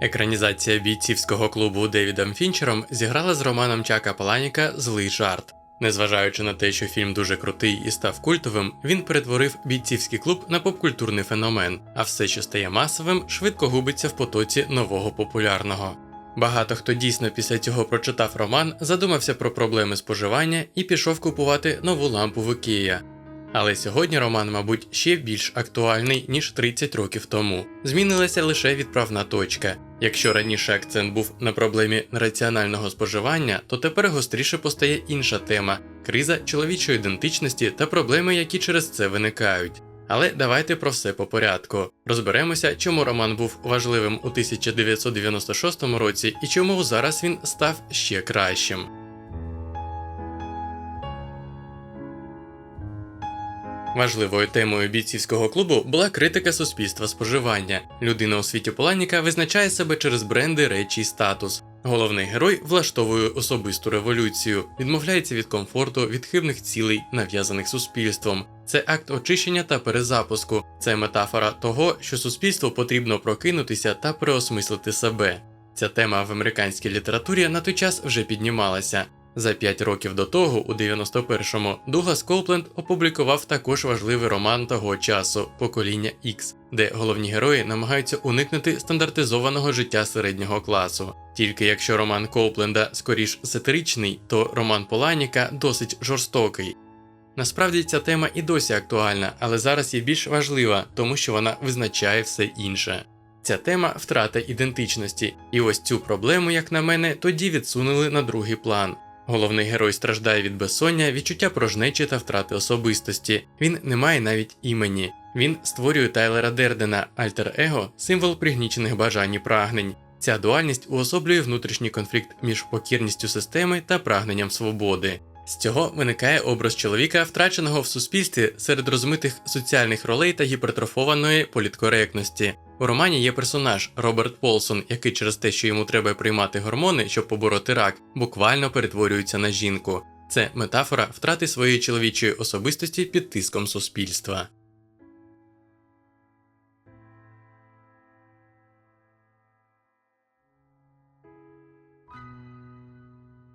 Екранізація бійцівського клубу Девідом Фінчером зіграла з Романом Чака Паланіка злий жарт. Незважаючи на те, що фільм дуже крутий і став культовим, він перетворив бійцівський клуб на попкультурний феномен, а все, що стає масовим, швидко губиться в потоці нового популярного. Багато хто дійсно після цього прочитав роман, задумався про проблеми споживання і пішов купувати нову лампу в Ікея. Але сьогодні роман, мабуть, ще більш актуальний, ніж 30 років тому. Змінилася лише відправна точка. Якщо раніше акцент був на проблемі раціонального споживання, то тепер гостріше постає інша тема криза чоловічої ідентичності та проблеми, які через це виникають. Але давайте про все по порядку. Розберемося, чому роман був важливим у 1996 році і чому зараз він став ще кращим. Важливою темою бійцівського клубу була критика суспільства споживання. Людина у світі Поланіка визначає себе через бренди, речі і статус. Головний герой влаштовує особисту революцію, відмовляється від комфорту, від хибних цілей, нав'язаних суспільством. Це акт очищення та перезапуску. Це метафора того, що суспільству потрібно прокинутися та переосмислити себе. Ця тема в американській літературі на той час вже піднімалася. За п'ять років до того, у 91-му, Дуглас Колпленд опублікував також важливий роман того часу Покоління X, де головні герої намагаються уникнути стандартизованого життя середнього класу. Тільки якщо роман Колпленда скоріш сатиричний, то роман Поланіка досить жорстокий. Насправді ця тема і досі актуальна, але зараз є більш важлива, тому що вона визначає все інше. Ця тема втрата ідентичності, і ось цю проблему, як на мене, тоді відсунули на другий план. Головний герой страждає від безсоння, відчуття порожнечі та втрати особистості. Він не має навіть імені. Він створює Тайлера Дердена, альтер-его, символ пригнічених бажань і прагнень. Ця дуальність уособлює внутрішній конфлікт між покірністю системи та прагненням свободи. З цього виникає образ чоловіка, втраченого в суспільстві серед розмитих соціальних ролей та гіпертрофованої політкоректності. У романі є персонаж Роберт Полсон, який через те, що йому треба приймати гормони, щоб побороти рак, буквально перетворюється на жінку. Це метафора втрати своєї чоловічої особистості під тиском суспільства.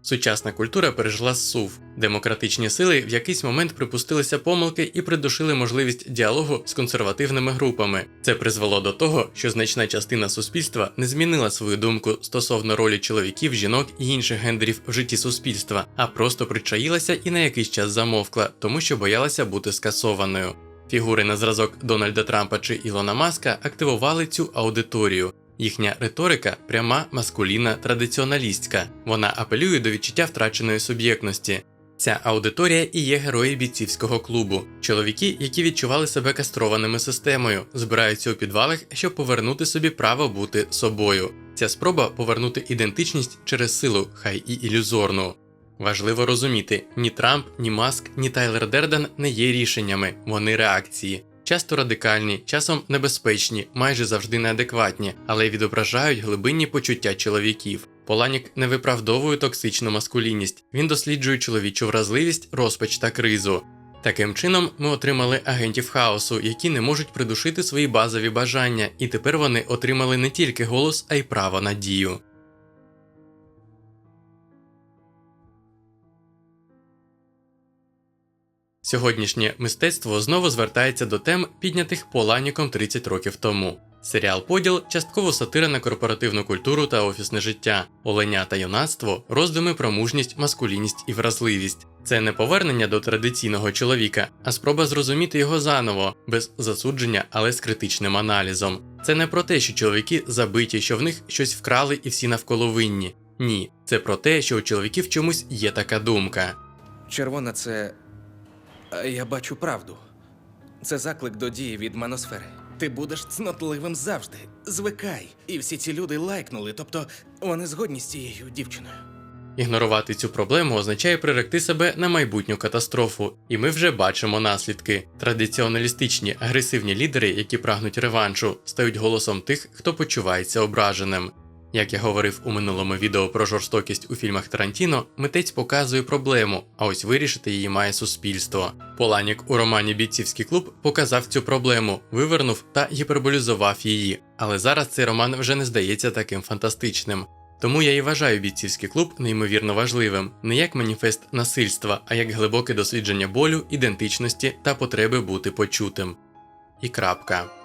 Сучасна культура пережила зсув. Демократичні сили в якийсь момент припустилися помилки і придушили можливість діалогу з консервативними групами. Це призвело до того, що значна частина суспільства не змінила свою думку стосовно ролі чоловіків, жінок і інших гендерів в житті суспільства, а просто причаїлася і на якийсь час замовкла, тому що боялася бути скасованою. Фігури на зразок Дональда Трампа чи Ілона Маска активували цю аудиторію. Їхня риторика пряма, маскулінна, традиціоналістська. Вона апелює до відчуття втраченої суб'єктності. Ця аудиторія і є герої бійцівського клубу, чоловіки, які відчували себе кастрованими системою, збираються у підвалах, щоб повернути собі право бути собою. Ця спроба повернути ідентичність через силу, хай і ілюзорну. Важливо розуміти, ні Трамп, ні Маск, ні Тайлер Дерден не є рішеннями, вони реакції часто радикальні, часом небезпечні, майже завжди неадекватні, але й відображають глибинні почуття чоловіків. Поланік не виправдовує токсичну маскулінність, він досліджує чоловічу вразливість, розпач та кризу. Таким чином, ми отримали агентів хаосу, які не можуть придушити свої базові бажання, і тепер вони отримали не тільки голос, а й право на дію. Сьогоднішнє мистецтво знову звертається до тем, піднятих Поланіком 30 років тому. Серіал Поділ частково сатира на корпоративну культуру та офісне життя, оленя та юнацтво, роздуми про мужність, маскулінність і вразливість. Це не повернення до традиційного чоловіка, а спроба зрозуміти його заново, без засудження, але з критичним аналізом. Це не про те, що чоловіки забиті, що в них щось вкрали і всі навколо винні. Ні, це про те, що у чоловіків чомусь є така думка. Червона це. Я бачу правду. Це заклик до дії від маносфери. Ти будеш цнотливим завжди. Звикай. І всі ці люди лайкнули, тобто вони згодні з цією дівчиною. Ігнорувати цю проблему означає приректи себе на майбутню катастрофу, і ми вже бачимо наслідки. Традиціоналістичні агресивні лідери, які прагнуть реваншу, стають голосом тих, хто почувається ображеним. Як я говорив у минулому відео про жорстокість у фільмах Тарантіно, митець показує проблему, а ось вирішити її має суспільство. Поланік у романі Бійцівський клуб показав цю проблему, вивернув та гіперболізував її. Але зараз цей роман вже не здається таким фантастичним. Тому я і вважаю бійцівський клуб неймовірно важливим, не як маніфест насильства, а як глибоке дослідження болю, ідентичності та потреби бути почутим. І крапка.